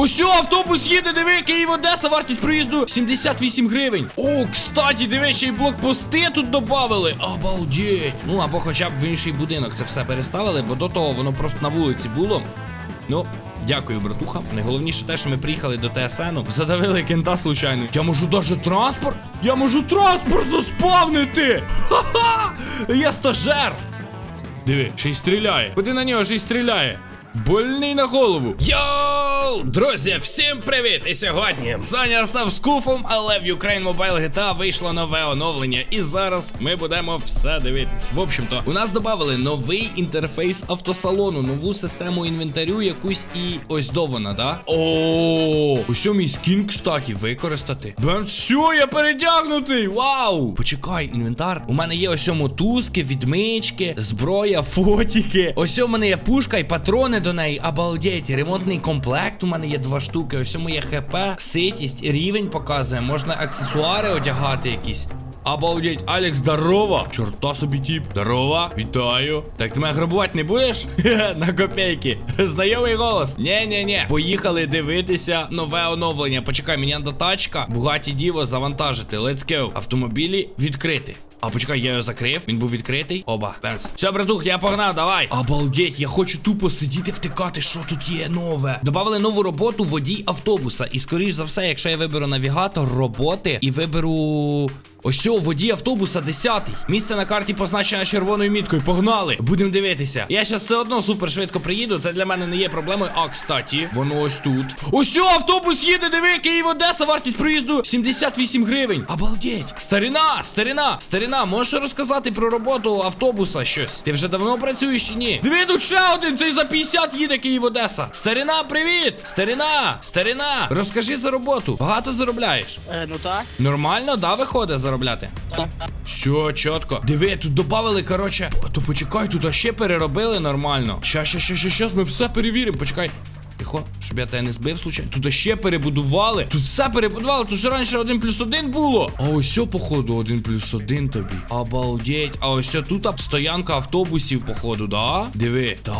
Ось автобус їде, диви, Київ Одеса, вартість проїзду 78 гривень. О, кстати, диви, ще й блокпости тут додавали. Обалдеть. Ну або хоча б в інший будинок це все переставили, бо до того воно просто на вулиці було. Ну, дякую, братуха. Найголовніше те, що ми приїхали до ТСНу, задавили кента случайно. Я можу даже транспорт. Я можу транспорт заспавнити. Ха-ха! Я стажер. Диви, ще й стріляє. Куди на нього ще й стріляє? Больний на голову. Йоу! Друзі, всім привіт! І сьогодні Саня став скуфом, але в Ukraine Mobile GTA вийшло нове оновлення. І зараз ми будемо все дивитись. В общем-то, у нас додали новий інтерфейс автосалону, нову систему інвентарю, якусь і ось до вона, да? О, ось мій скін, кстати, використати. Бем, що, я передягнутий! Вау! Почекай, інвентар. У мене є ось мотузки, відмички, зброя, фотіки. Ось у мене є пушка і патрони до неї. Обалдеть, ремонтний комплект. У мене є два штуки. Ось у моє хп, ситість, рівень показує. Можна аксесуари одягати якісь. Обалдеть, Алекс, здорово! Чорта собі тіп. Здорово, вітаю. Так ти мене грабувати не будеш? На копейки. Знайомий голос. Нє-нє-нє. Поїхали дивитися нове оновлення. Почекай, мені надо тачка. Бугаті Діво завантажити. Let's go. Автомобілі відкрити. А почекай, я його закрив, він був відкритий. Оба, пенс. Все, братух, я погнав, давай. Обалдеть, я хочу тупо сидіти втикати, що тут є нове. Добавили нову роботу водій автобуса. І скоріш за все, якщо я виберу навігатор роботи і виберу. Ось о, водій автобуса 10-й. Місце на карті позначено червоною міткою. Погнали! Будемо дивитися. Я зараз все одно супер швидко приїду. Це для мене не є проблемою. А, кстати, воно ось тут. Ось о, автобус їде, диви, Київ Одеса, вартість проїзду 78 гривень. Обалдеть. Старина, старина, старина, можеш розказати про роботу автобуса щось? Ти вже давно працюєш чи ні? Диви, тут ще один, цей за 50 їде Київ Одеса. Старина, привіт! Старина, старина, розкажи за роботу. Багато заробляєш? Е, ну так. Нормально, да, виходить заробляти? Все, чітко. Диви, тут додали, короче. То почекай, тут ще переробили нормально. Ща, ща, ща, ща, щас, ми все перевіримо. Почекай. Тихо, щоб я тебе не збив случайно. Тут ще перебудували. Тут все перебудували. Тут же раніше один плюс один було. А ось, походу, один плюс один тобі. Обалдеть. А ось тут стоянка автобусів, походу, да? Диви. Да,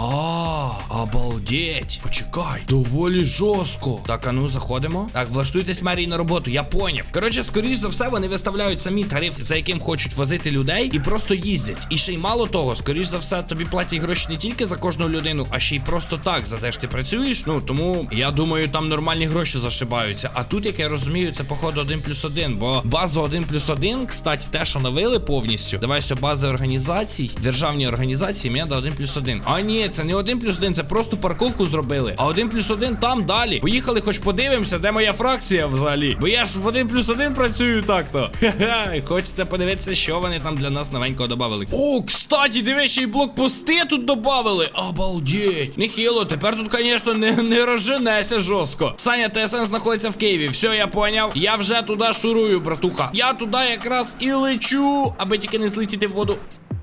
обалдеть. Почекай. Доволі жорстко. Так, а ну заходимо. Так, влаштуйтесь мерії на роботу, я поняв. Коротше, скоріш за все, вони виставляють самі тариф, за яким хочуть возити людей, і просто їздять. І ще й мало того, скоріш за все, тобі платять гроші не тільки за кожну людину, а ще й просто так, за те, що ти працюєш. Ну тому я думаю, там нормальні гроші зашибаються. А тут, як я розумію, це походу 1 плюс 1, бо база 1 плюс 1, кстати, теж оновили повністю. Давай все бази організацій, державні організації, мені до 1 плюс 1. А ні, це не 1 плюс 1, це просто парковку зробили. А 1 плюс 1 там далі. Поїхали, хоч подивимося, де моя фракція взагалі. Бо я ж в 1 плюс 1 працюю так-то. Ха-ха, хочеться подивитися, що вони там для нас новенького додали. О, кстати, диви, ще й блокпости тут додали. Обалдеть. Нехило, тепер тут, звісно, не, не розженеся жорстко. Саня ТСН знаходиться в Києві. Все, я поняв. Я вже туди шурую, братуха. Я туди якраз і лечу, аби тільки не злетіти в воду.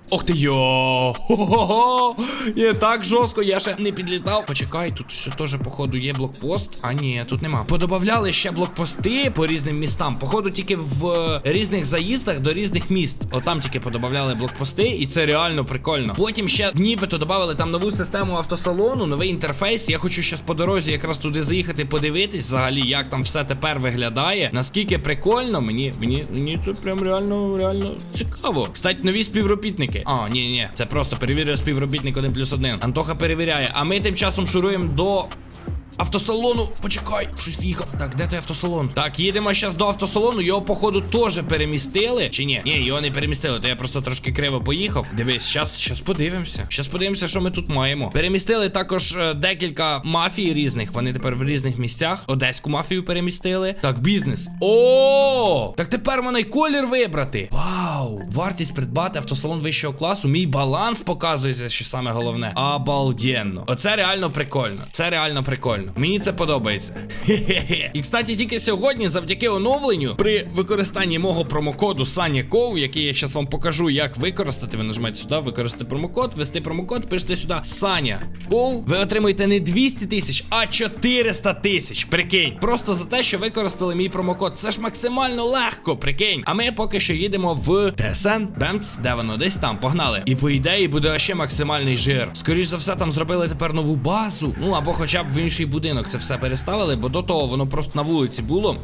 Ох ти йо! Хо-хо-хо! Є так жорстко, я ще не підлітав. Почекай, тут все теж, походу, є блокпост. А ні, тут нема. Подобавляли ще блокпости по різним містам. Походу, тільки в е, різних заїздах до різних міст. Отам тільки подобавляли блокпости, і це реально прикольно. Потім ще нібито додавали там нову систему автосалону, новий інтерфейс. Я хочу щас по дорозі якраз туди заїхати, подивитись взагалі, як там все тепер виглядає. Наскільки прикольно, мені, мені, мені це прям реально, реально цікаво. Кстати, нові співробітники. А, ні, ні, це просто перевірює співробітник 1 плюс 1. Антоха перевіряє. А ми тим часом шуруємо до. Автосалону, почекай, щось в'їхав. Так, де той автосалон? Так, їдемо зараз до автосалону. Його, походу, теж перемістили. Чи ні? Ні, його не перемістили, то я просто трошки криво поїхав. Дивись, щас, щас подивимося. Щас подивимося, що ми тут маємо. Перемістили також е, декілька мафій різних. Вони тепер в різних місцях. Одеську мафію перемістили. Так, бізнес. О! Так тепер можна й колір вибрати. Вау! Вартість придбати автосалон вищого класу. Мій баланс показується, що саме головне. Обалденно. Оце реально прикольно. Це реально прикольно. Мені це подобається. Хе-хе-хе. І кстати, тільки сьогодні, завдяки оновленню, при використанні мого промокоду SANYCOV, який я зараз вам покажу, як використати. Ви нажимаєте сюди, використати промокод, ввести промокод, пишете сюди Ков. Ви отримуєте не 200 тисяч, а 400 тисяч. Прикинь. Просто за те, що використали мій промокод. Це ж максимально легко, прикинь. А ми поки що їдемо в ТСН, Бемц, де воно? Десь там, погнали. І по ідеї буде ще максимальний жир. Скоріш за все, там зробили тепер нову базу. Ну або хоча б в інший будинок це все переставили, бо до того воно просто на вулиці було.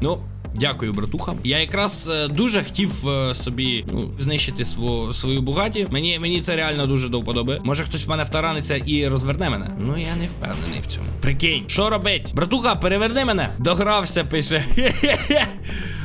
Ну, дякую, братуха. Я якраз е, дуже хотів е, собі ну, знищити свою, свою бугаті. Мені, мені це реально дуже до вподоби. Може хтось в мене втараниться і розверне мене. Ну я не впевнений в цьому. Прикинь, що робить? Братуха, переверни мене. Догрався, пише.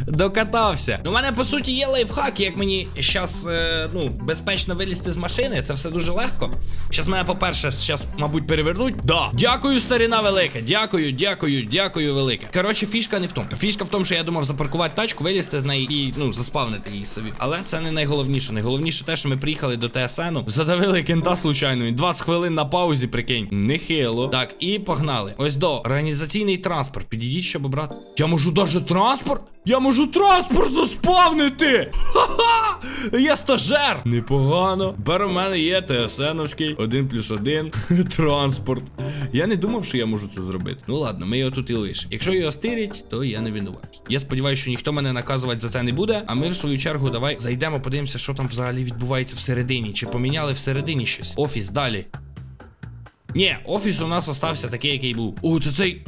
Докатався. Ну, у мене по суті є лайфхак, як мені зараз е, ну, безпечно вилізти з машини. Це все дуже легко. Зараз мене, по-перше, зараз, мабуть, перевернуть. Да. Дякую, старина велика. Дякую, дякую, дякую, велике. Коротше, фішка не в тому. Фішка в тому, що я думав запаркувати тачку, вилізти з неї і ну, заспавнити її собі. Але це не найголовніше. Найголовніше те, що ми приїхали до ТСНу, задавили кента случайно. Він 20 хвилин на паузі, прикинь. Нехило. Так, і погнали. Ось до організаційний транспорт. Підійдіть, щоб обрати. Я можу даже транспорт? Я можу транспорт заспавнити! Ха-ха! Я стажер! Непогано. Тепер у мене є ТСНовський 1 плюс 1 транспорт. Я не думав, що я можу це зробити. Ну ладно, ми його тут і лишимо. Якщо його стирять, то я не винуватий. Я сподіваюся, що ніхто мене наказувати за це не буде. А ми в свою чергу давай зайдемо, подивимося, що там взагалі відбувається всередині. Чи поміняли всередині щось. Офіс далі. Ні, офіс у нас остався такий, який був. О, це цей.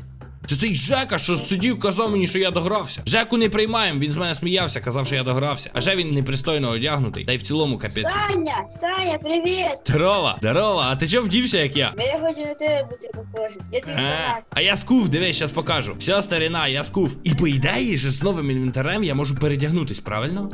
Це цей Жека, що сидів, казав мені, що я догрався. Жеку не приймаємо, він з мене сміявся, казав, що я догрався. А же він непристойно одягнутий, та й в цілому капець. Саня, Саня, привіт! Здорово, здорово, а ти чого вдівся, як я? Бо я хочу на тебе бути похожим. Я твій А, фанат. а я скуф, дивись, зараз покажу. Все, старина, я скуф. І по ідеї ж з новим інвентарем я можу передягнутись, правильно?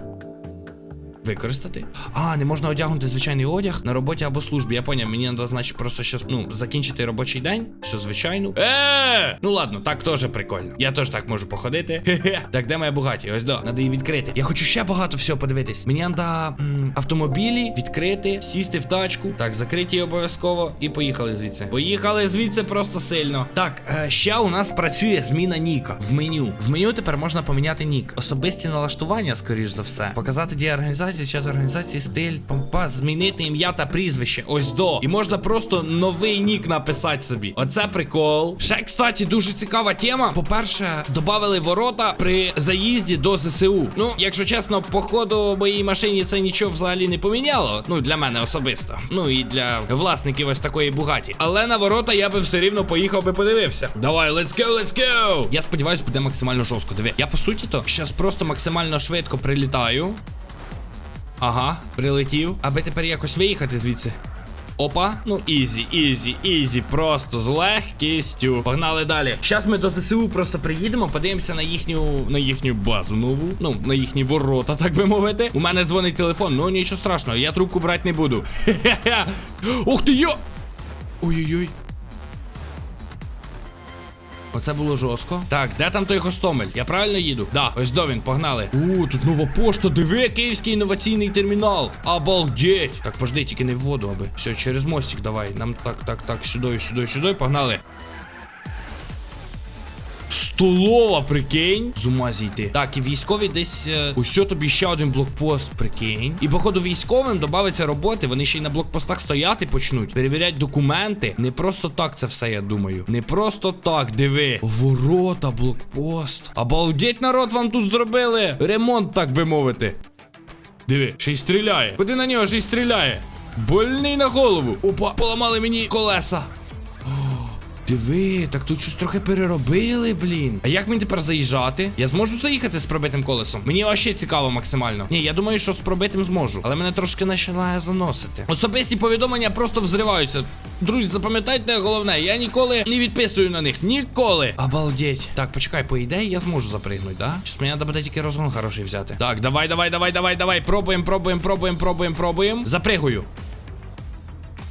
Використати. А, не можна одягнути звичайний одяг на роботі або службі. Я поняв, мені треба, значить, просто щас, ну, закінчити робочий день. Все звичайно. Е! Ну ладно, так теж прикольно. Я теж так можу походити. Хе-хе. Так, де моя бугаті? Ось до, надо її відкрити. Я хочу ще багато всього подивитись. Мені треба автомобілі відкрити, сісти в тачку. Так, закриті її обов'язково. І поїхали звідси. Поїхали звідси просто сильно. Так, е, ще у нас працює зміна Ніка в меню. В меню тепер можна поміняти нік. Особисті налаштування, скоріш за все. Показати дія організації, чат організації, стиль, помпа, змінити ім'я та прізвище. Ось до. І можна просто новий нік написати собі. Оце прикол. Ще, кстати, дуже цікава тема. По-перше, додали ворота при заїзді до ЗСУ. Ну, якщо чесно, по ходу моїй машині це нічого взагалі не поміняло. Ну, для мене особисто. Ну і для власників ось такої бугаті. Але на ворота я би все рівно поїхав би подивився. Давай, let's go, let's go! Я сподіваюся, буде максимально жорстко. Диви. Я по суті то зараз просто максимально швидко прилітаю. Ага, прилетів. Аби тепер якось виїхати звідси. Опа, ну ізі, ізі, ізі, просто з легкістю. Погнали далі. Зараз ми до ЗСУ просто приїдемо, подивимося на їхню на їхню базу нову. Ну, на їхні ворота, так би мовити. У мене дзвонить телефон, ну нічого страшного, я трубку брати не буду. Хе-хе-хе. Ух ти йо! Ой-ой-ой. Оце було жорстко. Так, де там той Гостомель? Я правильно їду? Да, ось до він, погнали. У, тут нова пошта, диви, київський інноваційний термінал. Обалдеть. Так, пожди, тільки не в воду, аби. Все, через мостик давай. Нам так, так, так, сюди, сюди, сюди, погнали. Столова, прикинь. З ума зійти. Так, і військові десь. Е... Ось тобі ще один блокпост, прикинь. І походу військовим додавиться роботи. Вони ще й на блокпостах стояти почнуть. Перевірять документи. Не просто так це все, я думаю. Не просто так, диви. Ворота, блокпост. Обалдеть, народ вам тут зробили. Ремонт, так би мовити. Диви, ще й стріляє. Куди на нього ще й стріляє? Больний на голову. Опа, поламали мені колеса. Диви, так тут щось трохи переробили, блін. А як мені тепер заїжджати? Я зможу заїхати з пробитим колесом? Мені вообще цікаво максимально. Ні, я думаю, що з пробитим зможу. Але мене трошки починає заносити. Особисті повідомлення просто взриваються. Друзі, запам'ятайте головне, я ніколи не відписую на них. Ніколи. Обалдеть. Так, почекай, по ідеї я зможу запригнути, да? Щас мені треба буде тільки розгон хороший взяти. Так, давай, давай, давай, давай, давай. Пробуємо, пробуємо, пробуємо, пробуємо, пробуємо. Запригую.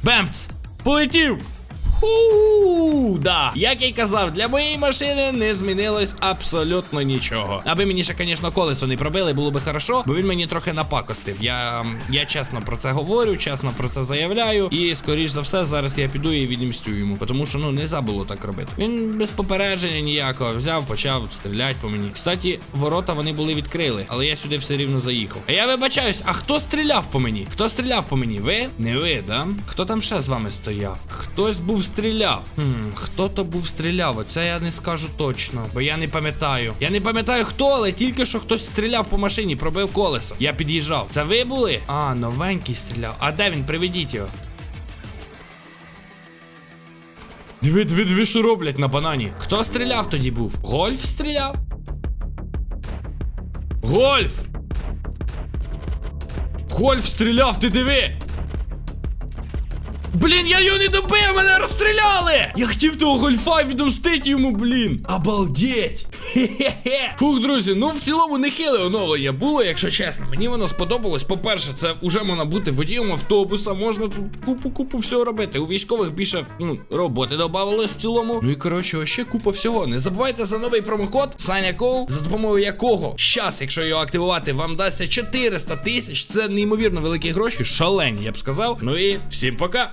Бемц! Полетів! Ху, да. Як я й казав, для моєї машини не змінилось абсолютно нічого. Аби мені ще, звісно, колесо не пробили, було би хорошо, бо він мені трохи напакостив. Я я чесно про це говорю, чесно про це заявляю. І скоріш за все, зараз я піду і відімстю йому. Тому що ну не забуло так робити. Він без попередження ніякого взяв, почав стріляти по мені. Кстати, ворота вони були відкрили, але я сюди все рівно заїхав. А я вибачаюсь, а хто стріляв по мені? Хто стріляв по мені? Ви? Не ви, да? Хто там ще з вами стояв? Хтось був стріляв. Хм, хто то був стріляв? Оце я не скажу точно, бо я не пам'ятаю. Я не пам'ятаю хто, але тільки що хтось стріляв по машині, пробив колесо. Я під'їжджав. Це ви були? А, новенький стріляв. А де він? Приведіть його. Диви, диви, диви, що роблять на банані. Хто стріляв тоді був? Гольф стріляв? Гольф! Гольф стріляв, ти диви! Блін, я його не добив, мене розстріляли! Я хотів того гольфа відомстити йому, блін. Обалдеть! Хе-хе-хе. Фух, друзі, ну в цілому не хиле оновлення було, якщо чесно. Мені воно сподобалось. По-перше, це вже можна бути водієм автобуса, можна тут купу-купу всього робити. У військових більше ну, роботи додавалось в цілому. Ну і коротше, ще купа всього. Не забувайте за новий промокод SANYACOL, за допомогою якого щас, якщо його активувати, вам дасться 400 тисяч. Це неймовірно великі гроші, шалені, я б сказав. Ну і всім пока!